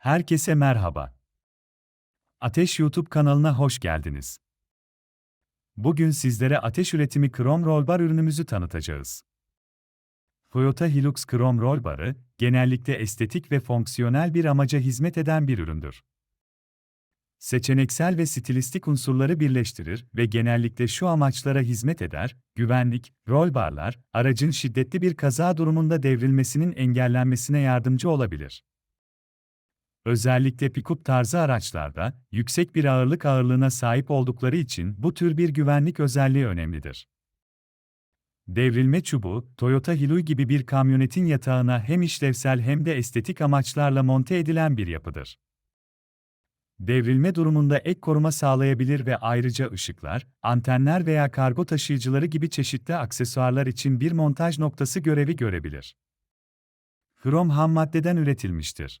Herkese merhaba. Ateş YouTube kanalına hoş geldiniz. Bugün sizlere ateş üretimi krom rollbar ürünümüzü tanıtacağız. Toyota Hilux krom rollbarı, genellikle estetik ve fonksiyonel bir amaca hizmet eden bir üründür. Seçeneksel ve stilistik unsurları birleştirir ve genellikle şu amaçlara hizmet eder, güvenlik, rollbarlar, aracın şiddetli bir kaza durumunda devrilmesinin engellenmesine yardımcı olabilir. Özellikle pick-up tarzı araçlarda, yüksek bir ağırlık ağırlığına sahip oldukları için bu tür bir güvenlik özelliği önemlidir. Devrilme çubuğu, Toyota Hilux gibi bir kamyonetin yatağına hem işlevsel hem de estetik amaçlarla monte edilen bir yapıdır. Devrilme durumunda ek koruma sağlayabilir ve ayrıca ışıklar, antenler veya kargo taşıyıcıları gibi çeşitli aksesuarlar için bir montaj noktası görevi görebilir. Krom ham maddeden üretilmiştir.